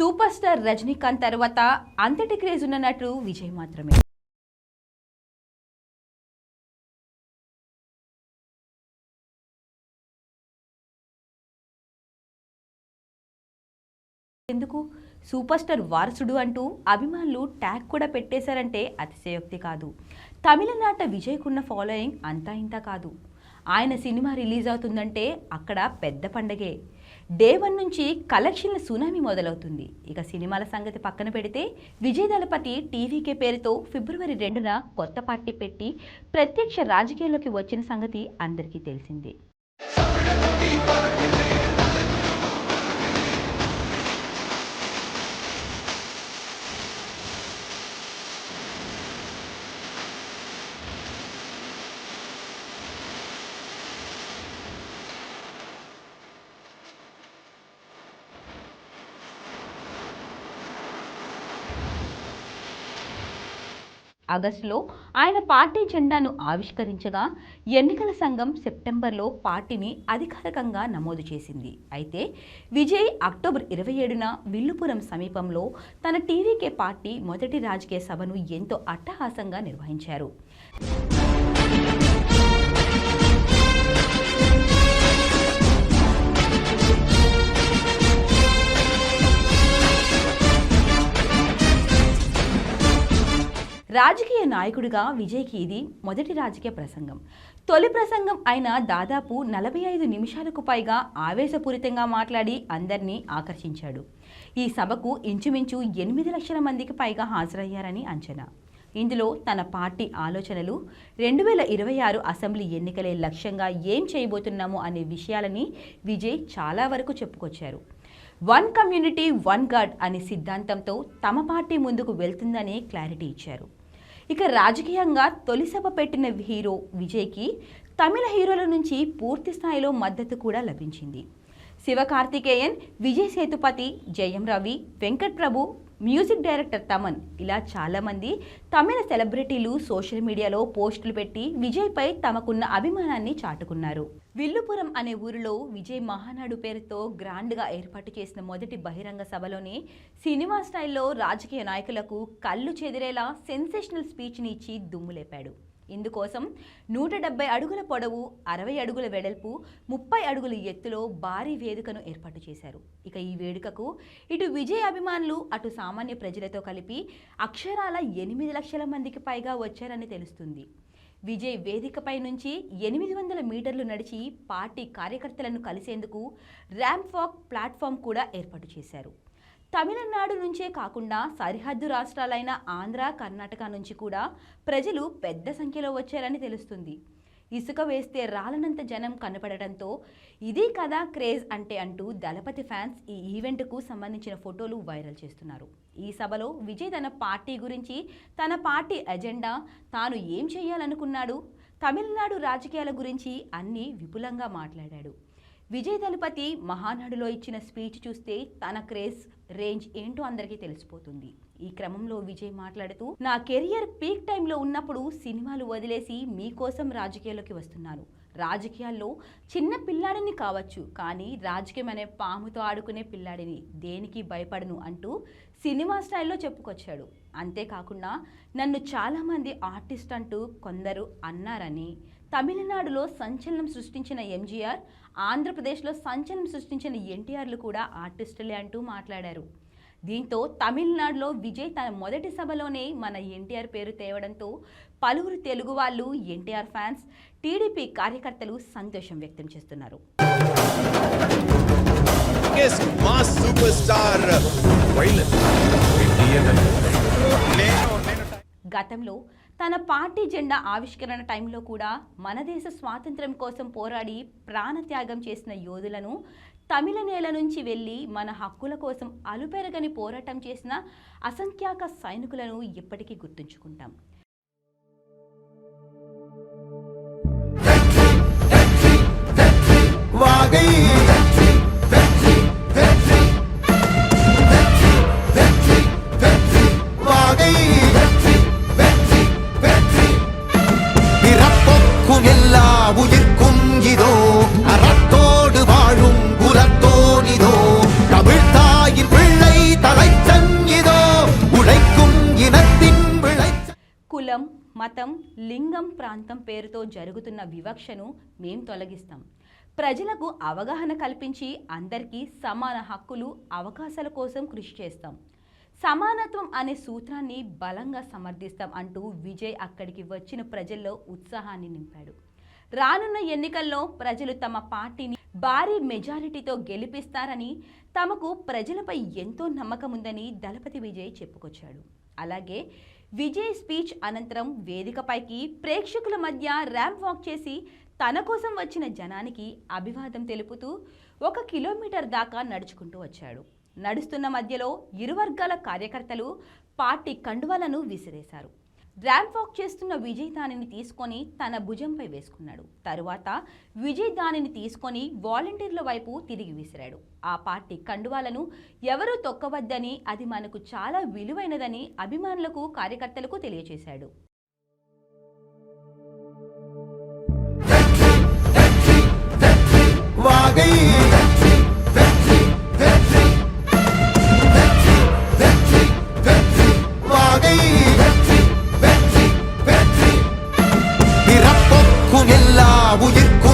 Super star Rajinikanth తర్వాత అంతటి craze ఉన్న నటుడు విజయ్ మాత్రమే. ఎందుకు? సూపర్ స్టార్ వారసుడు అంటూ అభిమానులు ట్యాగ్ కూడా పెట్టేశారంటే అతిశయోక్తి కాదు. తమిళనాట విజయ్కున్న ఫాలోయింగ్ అంతా ఇంత కాదు. ఆయన సినిమా రిలీజ్ అవుతుందంటే అక్కడ పెద్ద పండగే. డే వన్ నుంచి కలెక్షన్ల సునామీ మొదలవుతుంది. ఇక సినిమాల సంగతి పక్కన పెడితే విజయ దళపతి టీవీకే పేరుతో ఫిబ్రవరి రెండున కొత్త పార్టీ పెట్టి ప్రత్యక్ష రాజకీయాల్లోకి వచ్చిన సంగతి అందరికీ తెలిసిందే. ఆగస్టులో ఆయన పార్టీ జెండాను ఆవిష్కరించగా ఎన్నికల సంఘం సెప్టెంబర్లో పార్టీని అధికారికంగా నమోదు చేసింది. అయితే విజయ్ అక్టోబర్ ఇరవై ఏడున విల్లుపురం సమీపంలో తన టీవీకే పార్టీ మొదటి రాజకీయ సభను ఎంతో అట్టహాసంగా నిర్వహించారు. రాజకీయ నాయకుడిగా విజయ్కి ఇది మొదటి రాజకీయ ప్రసంగం. తొలి ప్రసంగం అయిన దాదాపు నలభై ఐదు నిమిషాలకు పైగా ఆవేశపూరితంగా మాట్లాడి అందరినీ ఆకర్షించాడు. ఈ సభకు ఇంచుమించు ఎనిమిది లక్షల మందికి పైగా హాజరయ్యారని అంచనా. ఇందులో తన పార్టీ ఆలోచనలు రెండు వేల ఇరవై ఆరు అసెంబ్లీ ఎన్నికలే లక్ష్యంగా ఏం చేయబోతున్నాము అనే విషయాలని విజయ్ చాలా వరకు చెప్పుకొచ్చారు. వన్ కమ్యూనిటీ వన్ గాడ్ అనే సిద్ధాంతంతో తమ పార్టీ ముందుకు వెళ్తుందనే క్లారిటీ ఇచ్చారు. ఇక రాజకీయంగా తొలిసభ పెట్టిన హీరో విజయ్కి తమిళ హీరోల నుంచి పూర్తి స్థాయిలో మద్దతు కూడా లభించింది. Sivakarthikeyan Vijay Sethupathi Jayam Ravi Venkat Prabhu music director Thaman. ఇలా చాలామంది తమిళ సెలబ్రిటీలు సోషల్ మీడియాలో పోస్టులు పెట్టి విజయ్పై తమకున్న అభిమానాన్ని చాటుకున్నారు. విల్లుపురం అనే ఊరిలో విజయ్ మహానాడు పేరుతో గ్రాండ్గా ఏర్పాటు చేసిన మొదటి బహిరంగ సభలోనే సినిమా స్టైల్లో రాజకీయ నాయకులకు కళ్ళు చెదిరేలా సెన్సేషనల్ స్పీచ్ని ఇచ్చి దుమ్ములేపాడు ఇందుకోసం నూట డెబ్బై అడుగుల పొడవు అరవై అడుగుల వెడల్పు ముప్పై అడుగుల ఎత్తులో భారీ వేదికను ఏర్పాటు చేశారు. ఇక ఈ వేడుకకు ఇటు విజయ్ అభిమానులు అటు సామాన్య ప్రజలతో కలిపి అక్షరాల ఎనిమిది లక్షల మందికి పైగా వచ్చారని తెలుస్తుంది. విజయ్ వేదికపై నుంచి ఎనిమిది వందల మీటర్లు నడిచి పార్టీ కార్యకర్తలను కలిసేందుకు ర్యాంప్ వాక్ ప్లాట్ఫామ్ కూడా ఏర్పాటు చేశారు. తమిళనాడు నుంచే కాకుండా సరిహద్దు రాష్ట్రాలైన ఆంధ్ర కర్ణాటక నుంచి కూడా ప్రజలు పెద్ద సంఖ్యలో వచ్చారని తెలుస్తుంది. ఇసుక వేస్తే రాలనంత జనం కనపడటంతో ఇది కదా క్రేజ్ అంటే అంటూ దళపతి ఫ్యాన్స్ ఈ ఈవెంట్కు సంబంధించిన ఫోటోలు వైరల్ చేస్తున్నారు. ఈ సభలో విజయ్ తన పార్టీ గురించి తన పార్టీ ఎజెండా తాను ఏం చేయాలనుకున్నాడు తమిళనాడు రాజకీయాల గురించి అన్నీ విపులంగా మాట్లాడాడు. విజయ్ దళపతి మహానాడులో ఇచ్చిన స్పీచ్ చూస్తే తన క్రేజ్ రేంజ్ ఏంటో అందరికీ తెలిసిపోతుంది. ఈ క్రమంలో విజయ్ మాట్లాడుతూ నా కెరియర్ పీక్ టైంలో ఉన్నప్పుడు సినిమాలు వదిలేసి మీకోసం రాజకీయాల్లోకి వస్తున్నాను రాజకీయాల్లో చిన్న పిల్లాడిని కావచ్చు కానీ రాజకీయం అనే పాముతో ఆడుకునే పిల్లాడిని దేనికి భయపడను అంటూ సినిమా స్టైల్లో చెప్పుకొచ్చాడు. అంతేకాకుండా నన్ను చాలామంది ఆర్టిస్ట్ అంటూ కొందరు అన్నారని తమిళనాడులో సంచలనం సృష్టించిన ఎంజీఆర్ ఆంధ్రప్రదేశ్లో సంచలనం సృష్టించిన ఎన్టీఆర్లు కూడా ఆర్టిస్టులే అంటూ మాట్లాడారు. దీంతో తమిళనాడులో విజయ్ తన మొదటి సభలోనే మన ఎన్టీఆర్ పేరు తేవడంతో పలువురు తెలుగు వాళ్ళు ఎన్టీఆర్ ఫ్యాన్స్ టీడీపీ కార్యకర్తలు సంతోషం వ్యక్తం చేస్తున్నారు. Biggest mass గతంలో తన పార్టీ జెండా ఆవిష్కరణ టైంలో కూడా మన దేశ స్వాతంత్ర్యం కోసం పోరాడి ప్రాణత్యాగం చేసిన యోధులను తమిళ నేల నుంచి వెళ్ళి మన హక్కుల కోసం అలుపెరగని పోరాటం చేసిన అసంఖ్యాక సైనికులను ఇప్పటికీ గుర్తుంచుకుంటాం. వాగై మతం లింగం ప్రాంతం పేరుతో జరుగుతున్న వివక్షను మేం తొలగిస్తాం. ప్రజలకు అవగాహన కల్పించి అందరికీ సమాన హక్కులు అవకాశాల కోసం కృషి చేస్తాం. సమానత్వం అనే సూత్రాన్ని బలంగా సమర్థిస్తాం అంటూ విజయ్ అక్కడికి వచ్చిన ప్రజల్లో ఉత్సాహాన్ని నింపాడు. రానున్న ఎన్నికల్లో ప్రజలు తమ పార్టీని భారీ మెజారిటీతో గెలిపిస్తారని తమకు ప్రజలపై ఎంతో నమ్మకం ఉందని దళపతి విజయ్ చెప్పుకొచ్చాడు. అలాగే విజయ్ స్పీచ్ అనంతరం వేదికపైకి ప్రేక్షకుల మధ్య ర్యాంప్ వాక్ చేసి తన కోసం వచ్చిన జనానికి అభివాదం తెలుపుతూ ఒక కిలోమీటర్ దాకా నడుచుకుంటూ వచ్చాడు. నడుస్తున్న మధ్యలో ఇరు వర్గాల కార్యకర్తలు పార్టీ కండువాలను విసిరేశారు. ర్యాంప్ వాక్ చేస్తున్న విజయ్ దానిని తీసుకొని తన భుజంపై వేసుకున్నాడు. తరువాత విజయ్ దానిని తీసుకొని వాలంటీర్ల వైపు తిరిగి విసిరాడు. ఆ పార్టీ కండువాలను ఎవరూ తొక్కవద్దని అది మనకు చాలా విలువైనదని అభిమానులకు కార్యకర్తలకు తెలియజేశాడు இருக்கும் எல்லா உயிர்க்கும்